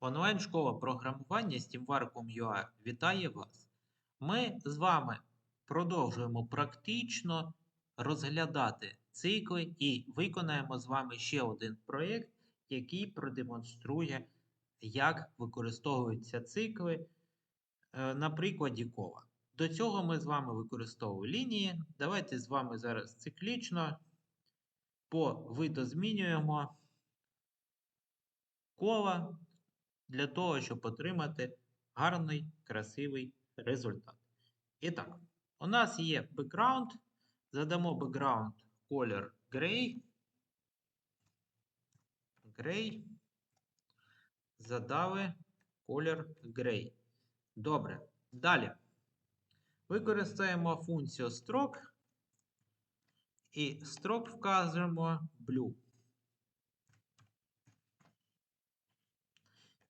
Онлайн-школа програмування SteamVarcum.ua вітає вас. Ми з вами продовжуємо практично розглядати цикли і виконаємо з вами ще один проєкт, який продемонструє, як використовуються цикли е, на прикладі кола. До цього ми з вами використовували лінії. Давайте з вами зараз циклічно повидозмінюємо кола для того, щоб отримати гарний, красивий результат. І так, у нас є бекграунд. Задамо бекграунд колір грей. Грей. Задали колір грей. Добре. Далі. Використаємо функцію stroke. І stroke вказуємо blue.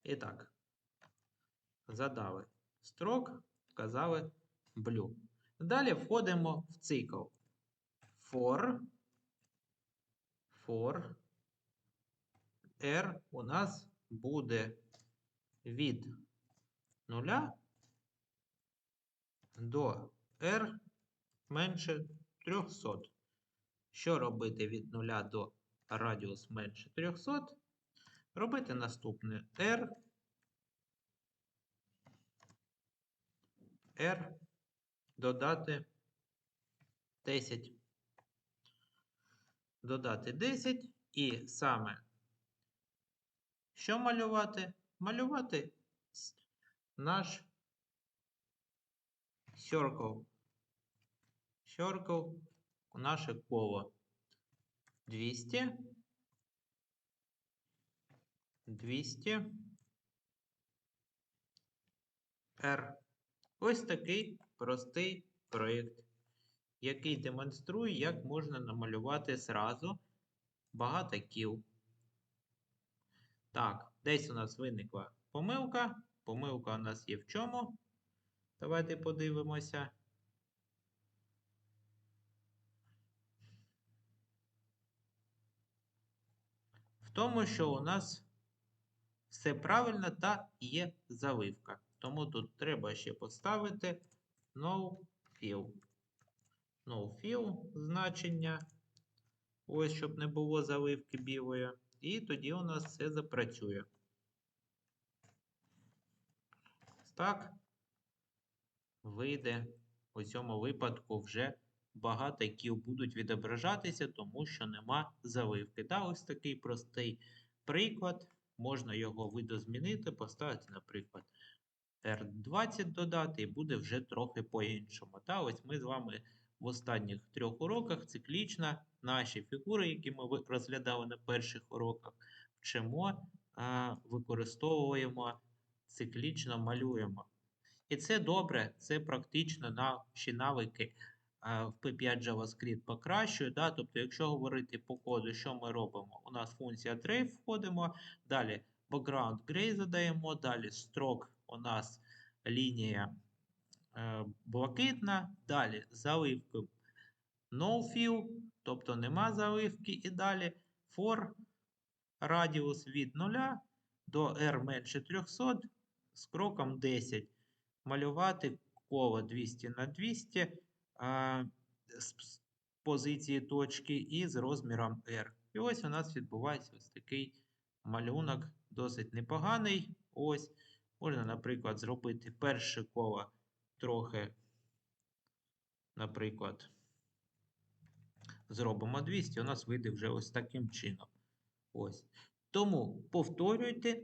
І так, задали строк, вказали blue. Далі входимо в цикл. For, for R у нас буде від 0 до R менше 300. Що робити від 0 до радіус менше 300? Робити наступне R, R, додати 10. Додати 10 і саме що малювати? Малювати наш circle. Circle наше коло 200. 200 R. Ось такий простий проєкт, який демонструє, як можна намалювати зразу багато кіл. Так, десь у нас виникла помилка. Помилка у нас є в чому? Давайте подивимося. В тому, що у нас все правильно та є заливка. Тому тут треба ще поставити no fill. No fill значення. Ось, щоб не було заливки білої. І тоді у нас все запрацює. Так, вийде у цьому випадку вже багато кіл будуть відображатися, тому що нема заливки. Та ось такий простий приклад. Можна його видозмінити, поставити, наприклад, R20 додати, і буде вже трохи по-іншому. Та ось ми з вами в останніх трьох уроках циклічно наші фігури, які ми розглядали на перших уроках, вчимо, використовуємо, циклічно малюємо. І це добре, це практично наші навики в P5 JavaScript покращує. Да? Тобто, якщо говорити по коду, що ми робимо? У нас функція Trade входимо, далі background gray задаємо, далі stroke у нас лінія е, блакитна, далі заливки no fill, тобто нема заливки, і далі for радіус від 0 до r менше 300 з кроком 10. Малювати коло 200 на 200 з позиції точки і з розміром R. І ось у нас відбувається ось такий малюнок, досить непоганий. Ось, можна, наприклад, зробити перше коло трохи, наприклад, зробимо 200, у нас вийде вже ось таким чином. Ось. Тому повторюйте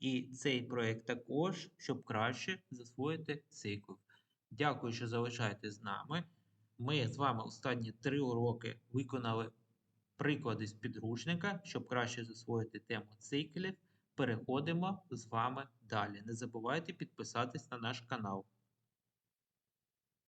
і цей проєкт також, щоб краще засвоїти цикл. Дякую, що залишаєтесь з нами. Ми з вами останні три уроки виконали приклади з підручника, щоб краще засвоїти тему циклів. Переходимо з вами далі. Не забувайте підписатись на наш канал.